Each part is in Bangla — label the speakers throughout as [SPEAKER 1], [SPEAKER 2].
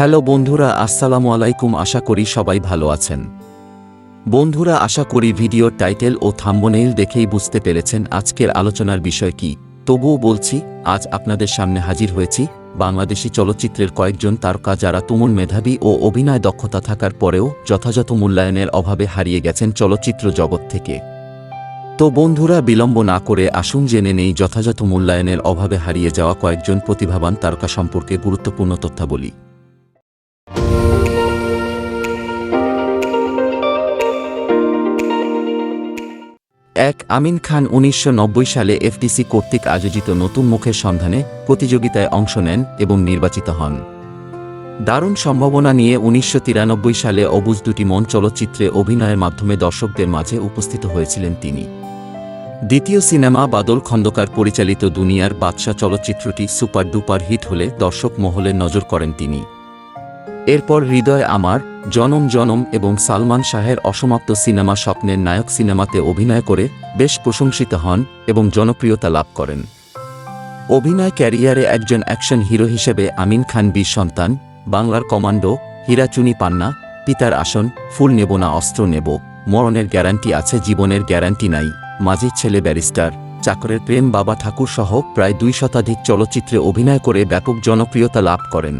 [SPEAKER 1] হ্যালো বন্ধুরা, আসসালামু আলাইকুম, আশা করি সবাই ভালো আছেন। বন্ধুরা, আশা করি ভিডিওর টাইটেল ও থাম্বনেইল দেখেই বুঝতে পেরেছেন আজকের আলোচনার বিষয় কি। তবুও বলছি, আজ আপনাদের সামনে হাজির হয়েছি বাংলাদেশি চলচ্চিত্রের কয়েকজন তারকা যারা তুমুল মেধাবী ও অভিনয় দক্ষতা থাকার পরেও যথাযথ মূল্যায়নের অভাবে হারিয়ে গেছেন চলচ্চিত্র জগৎ থেকে। তো বন্ধুরা, বিলম্ব না করে আসুন, জেনে নেই যথাযথ মূল্যায়নের অভাবে হারিয়ে যাওয়া কয়েকজন প্রতিভাবান তারকা সম্পর্কে গুরুত্বপূর্ণ তথ্যাবলী। এক আমিন খান উনিশশো নব্বই সালে এফডিসি কর্তৃক আয়োজিত নতুন মুখের সন্ধানে প্রতিযোগিতায় অংশ নেন এবং নির্বাচিত হন। দারুণ সম্ভাবনা নিয়ে উনিশশো তিরানব্বই সালে অবুজ দুটি মন চলচ্চিত্রে অভিনয়ের মাধ্যমে দর্শকদের মাঝে উপস্থিত হয়েছিলেন তিনি। দ্বিতীয় সিনেমা বাদল খন্দকার পরিচালিত দুনিয়ার বাদশা চলচ্চিত্রটি সুপার ডুপার হিট হলে দর্শক মহলে নজর করেন তিনি। এরপর হৃদয় আমার, জনম জনম এবং সালমান শাহের অসমাপ্ত সিনেমা স্বপ্নের নায়ক সিনেমাতে অভিনয় করে বেশ প্রশংসিত হন এবং জনপ্রিয়তা লাভ করেন। অভিনয় ক্যারিয়ারে একজন অ্যাকশন হিরো হিসেবে আমিন খান বীর সন্তান, বাংলার কমান্ডো, হীরাচুনি পান্না, পিতার আসন, ফুল নেব না, অস্ত্র নেব, মরণের গ্যারান্টি আছে, জীবনের গ্যারান্টি নাই, মাঝির ছেলে ব্যারিস্টার, চাকরের প্রেম বাবা ঠাকুর সহ প্রায় দুই শতাধিক চলচ্চিত্রে অভিনয় করে ব্যাপক জনপ্রিয়তা লাভ করেন।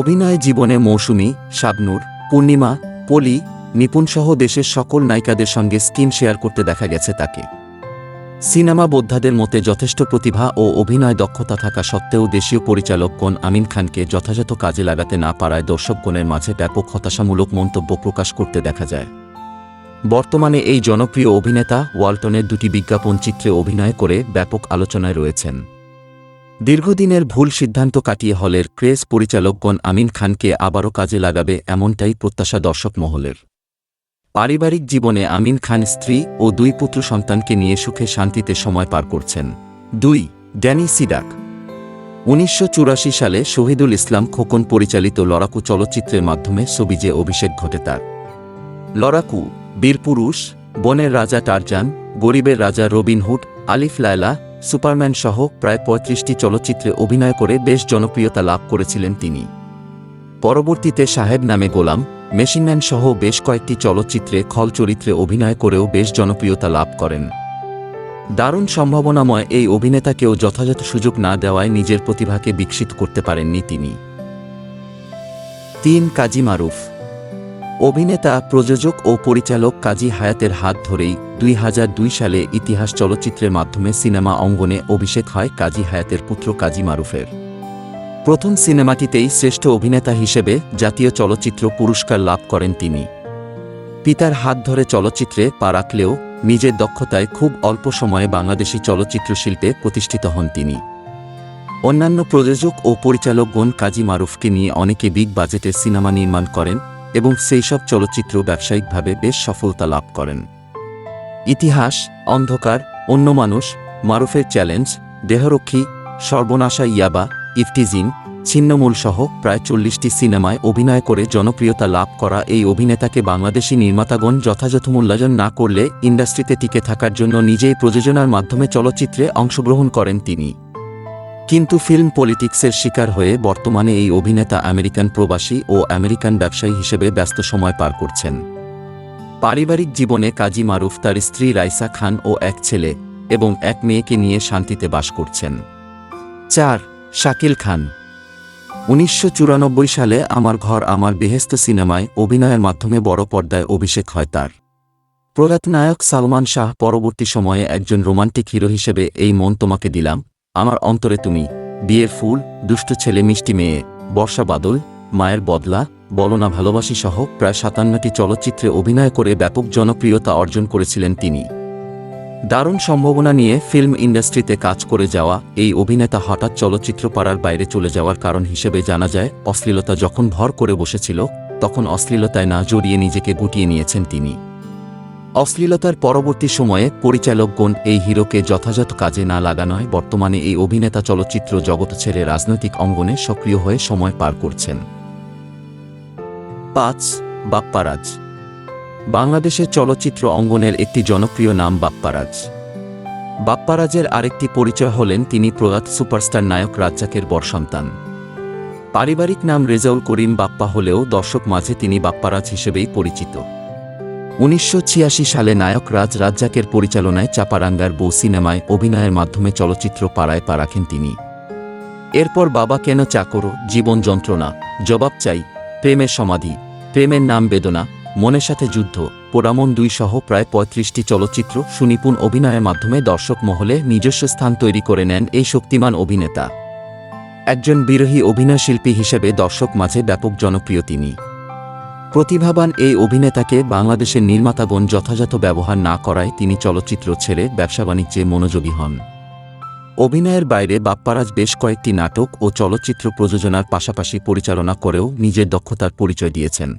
[SPEAKER 1] অভিনয় জীবনে মৌসুমী, শাবনুর, পূর্ণিমা, পলি, নিপুণসহ দেশের সকল নায়িকাদের সঙ্গে স্ক্রিন শেয়ার করতে দেখা গেছে তাকে। সিনেমা বোদ্ধাদের মতে যথেষ্ট প্রতিভা ও অভিনয় দক্ষতা থাকা সত্ত্বেও দেশীয় পরিচালকগণ আমিন খানকে যথাযথ কাজে লাগাতে না পারায় দর্শকগণের মাঝে ব্যাপক হতাশামূলক মন্তব্য প্রকাশ করতে দেখা যায়। বর্তমানে এই জনপ্রিয় অভিনেতা ওয়ালটনের দুটি বিজ্ঞাপন চিত্রে অভিনয় করে ব্যাপক আলোচনায় রয়েছেন। দীর্ঘদিনের ভুল সিদ্ধান্ত কাটিয়ে হলের ক্রেজ পরিচালকগণ আমিন খানকে আবারও কাজে লাগাবে এমনটাই প্রত্যাশা দর্শক মহলের। পারিবারিক জীবনে আমিন খান স্ত্রী ও দুই পুত্র সন্তানকে নিয়ে সুখে শান্তিতে সময় পার করছেন। দুই, ড্যানি সিডাক। উনিশশো চুরাশি সালে শহীদুল ইসলাম খোকন পরিচালিত লড়াকু চলচ্চিত্রের মাধ্যমে সবিজে অভিষেক ঘটে তার। লড়াকু বীরপুরুষ বনের রাজা টারজান, গরিবের রাজা রবিনহুড আলিফ লায়লা সুপারম্যান সহ প্রায় পঁয়ত্রিশটি চলচ্চিত্রে অভিনয় করে বেশ জনপ্রিয়তা লাভ করেছিলেন তিনি। পরবর্তীতে সাহেব নামে গোলাম মেশিনম্যান সহ বেশ কয়েকটি চলচ্চিত্রে খল চরিত্রে অভিনয় করেও বেশ জনপ্রিয়তা লাভ করেন। দারুণ সম্ভাবনাময় এই অভিনেতাকেও যথাযথ সুযোগ না দেওয়ায় নিজের প্রতিভাকে বিকশিত করতে পারেননি তিনি। তিন কাজী মারুফ অভিনেতা, প্রযোজক ও পরিচালক কাজী হায়াতের হাত ধরেই দুই হাজার দুই সালে ইতিহাস চলচ্চিত্রের মাধ্যমে সিনেমা অঙ্গনে অভিষেক হয় কাজী হায়াতের পুত্র কাজী মারুফের। প্রথম সিনেমাটিতেই শ্রেষ্ঠ অভিনেতা হিসেবে জাতীয় চলচ্চিত্র পুরস্কার লাভ করেন তিনি। পিতার হাত ধরে চলচ্চিত্রে পা রাখলেও নিজের দক্ষতায় খুব অল্প সময়ে বাংলাদেশি চলচ্চিত্র শিল্পে প্রতিষ্ঠিত হন তিনি। অন্যান্য প্রযোজক ও পরিচালকগণ কাজী মারুফকে নিয়ে অনেকে বিগ বাজেটের সিনেমা নির্মাণ করেন এবং সেই সব চলচ্চিত্র ব্যবসায়িকভাবে বেশ সফলতা লাভ করেন। ইতিহাস, অন্ধকার, অন্য মানুষ, মারুফের চ্যালেঞ্জ, দেহরক্ষী, সর্বনাশা ইয়াবা ইফটিজিন ছিন্নমূল সহ প্রায় চল্লিশটি সিনেমায় অভিনয় করে জনপ্রিয়তা লাভ করা এই অভিনেতাকে বাংলাদেশি নির্মাতাগণ যথাযথ মূল্যায়ন না করলে ইন্ডাস্ট্রিতে টিকে থাকার জন্য নিজেই প্রযোজনার মাধ্যমে চলচ্চিত্রে অংশগ্রহণ করেন তিনি। কিন্তু ফিল্ম পলিটিক্সের শিকার হয়ে বর্তমানে এই অভিনেতা আমেরিকান প্রবাসী ও আমেরিকান ব্যবসায়ী হিসেবে ব্যস্ত সময় পার করছেন। পারিবারিক জীবনে কাজী মারুফ তার স্ত্রী রাইসা খান ও এক ছেলে এবং এক মেয়েকে নিয়ে শান্তিতে বাস করছেন। চার, শাকিল খান। উনিশশো চুরানব্বই সালে আমার ঘর আমার বেহেস্ত সিনেমায় অভিনয়ের মাধ্যমে বড় পর্দায় অভিষেক হয় তার। প্রয়াত নায়ক সালমান শাহ পরবর্তী সময়ে একজন রোমান্টিক হিরো হিসেবে এই মন তোমাকে দিলাম। আমার অন্তরে তুমি, বিয়ের ফুল, দুষ্ট ছেলে, মিষ্টি মেয়ে, বর্ষা বাদল, মায়ের বদলা বলনা ভালোবাসি সহ প্রায় সাতান্নটি চলচ্চিত্রে অভিনয় করে ব্যাপক জনপ্রিয়তা অর্জন করেছিলেন তিনি। দারুণ সম্ভাবনা নিয়ে ফিল্ম ইন্ডাস্ট্রিতে কাজ করে যাওয়া এই অভিনেতা হঠাৎ চলচ্চিত্র পাড়ার বাইরে চলে যাওয়ার কারণ হিসেবে জানা যায়, অশ্লীলতা যখন ভর করে বসেছিল, তখন অশ্লীলতায় না জড়িয়ে নিজেকে গুটিয়ে নিয়েছেন তিনি। অশ্লীলতার পরবর্তী সময়ে পরিচালকগণ এই হিরোকে যথাযথ কাজে না লাগানোয় বর্তমানে এই অভিনেতা চলচ্চিত্র জগৎ ছেড়ে রাজনৈতিক অঙ্গনে সক্রিয় হয়ে সময় পার করছেন। পাঁচ, বাপ্পারাজ। বাংলাদেশের চলচ্চিত্র অঙ্গনের একটি জনপ্রিয় নাম বাপ্পারাজ। বাপ্পারাজের আরেকটি পরিচয় হলেন তিনি প্রয়াত সুপারস্টার নায়ক রাজ্জাকের বরসন্তান। পারিবারিক নাম রেজাউল করিম বাপ্পা হলেও দর্শক মাঝে তিনি বাপ্পারাজ হিসেবেই পরিচিত। উনিশশো ছিয়াশি সালে নায়ক রাজ রাজ্জাকের পরিচালনায় চাপারাঙ্গার বউ সিনেমায় অভিনয়ের মাধ্যমে চলচ্চিত্র পাড়ায় পা রাখেন তিনি। এরপর বাবা কেন চাকরো, জীবন যন্ত্রণা, জবাব চাই, প্রেমের সমাধি, প্রেমের নাম বেদনা, মনের সাথে যুদ্ধ, পোড়ামন দুই সহ প্রায় পঁয়ত্রিশটি চলচ্চিত্র সুনিপুণ অভিনয়ের মাধ্যমে দর্শক মহলে নিজস্ব স্থান তৈরি করে নেন এই শক্তিমান অভিনেতা। একজন বিরোহী অভিনয়শিল্পী হিসেবে দর্শক মাঝে ব্যাপক জনপ্রিয় তিনি। প্রতিভাবান এই অভিনেতাকে বাংলাদেশের নির্মাতাগণ যথাযথ ব্যবহার না করায় তিনি চলচ্চিত্র ছেড়ে ব্যবসা বাণিজ্যে মনোযোগী হন। অভিনয়ের বাইরে বাপ্পারাজ বেশ কয়েকটি নাটক ও চলচ্চিত্র প্রযোজনার পাশাপাশি পরিচালনা করেও নিজের দক্ষতার পরিচয় দিয়েছেন।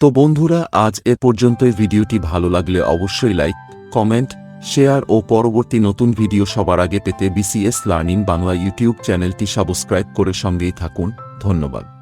[SPEAKER 2] তো বন্ধুরা, আজ এ পর্যন্তই। ভিডিওটি ভালো লাগলে অবশ্যই লাইক, কমেন্ট, শেয়ার ও পরবর্তী নতুন ভিডিও সবার আগে পেতে বিসিএস লার্নিং বাংলা ইউটিউব চ্যানেলটি সাবস্ক্রাইব করে সঙ্গেই থাকুন। ধন্যবাদ।